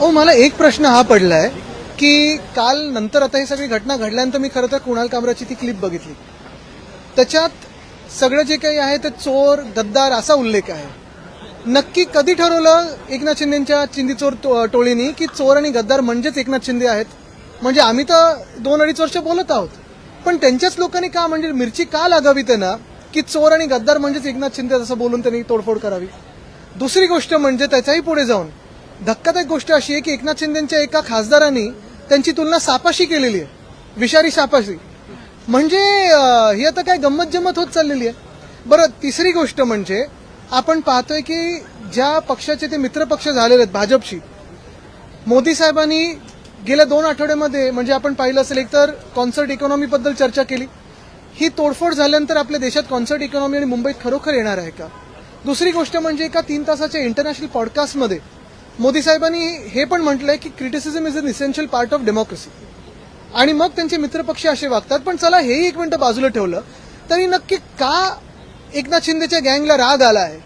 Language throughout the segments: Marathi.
ओ मला एक प्रश्न हा पडलाय की काल नंतर आता ही सगळी घटना घडल्यानंतर मी खरं तर कुणाल कामराची ती क्लिप बघितली. त्याच्यात सगळं जे काही आहे ते चोर गद्दार असा उल्लेख आहे. नक्की कधी ठरवलं एकनाथ शिंदेच्या चिंदी चोर टो- टोळीनी की चोर आणि गद्दार म्हणजेच एकनाथ शिंदे आहेत? म्हणजे आम्ही तर दोन अडीच वर्ष बोलत आहोत. पण त्यांच्याच लोकांनी का म्हणजे मिरची का लागावी त्यांना की चोर आणि गद्दार म्हणजेच एकनाथ शिंदे असं बोलून त्यांनी तोडफोड करावी? दुसरी गोष्ट म्हणजे त्याच्याही पुढे जाऊन धक्कादायक गोष्ट अशी आहे की एकनाथ शिंदेच्या एका खासदारांनी त्यांची तुलना सापाशी केलेली आहे. विषारी सापाशी. म्हणजे ही आता काय गंमत जमत होत चाललेली आहे. बरं तिसरी गोष्ट म्हणजे आपण पाहतोय की ज्या पक्षाचे ते मित्रपक्ष झालेले आहेत भाजपशी मोदी साहेबांनी गेल्या दोन आठवड्यामध्ये म्हणजे आपण पाहिलं असेल एकतर कॉन्सर्ट इकॉनॉमीबद्दल चर्चा केली. ही तोडफोड झाल्यानंतर आपल्या देशात कॉन्सर्ट इकॉनॉमी आणि मुंबईत खरोखर येणार आहे का? दुसरी गोष्ट म्हणजे एका तीन तासाच्या इंटरनॅशनल पॉडकास्टमध्ये मोदी साहेबांनी हे पण म्हटलंय की criticism is an essential part of democracy आणि मग त्यांचे मित्रपक्ष असे वागतात पण चला हेही एक मिनिटं बाजूला ठेवलं तरी नक्की का एकनाथ शिंदेच्या गँगला राग आला आहे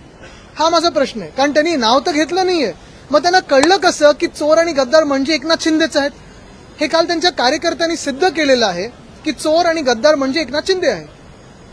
हा माझा प्रश्न आहे. कारण त्यांनी नाव तर घेतलं नाहीये. मग त्यांना कळलं कसं की चोर आणि गद्दार म्हणजे एकनाथ शिंदेच आहेत? हे काल त्यांच्या कार्यकर्त्यांनी सिद्ध केलेलं आहे की चोर आणि गद्दार म्हणजे एकनाथ शिंदे आहे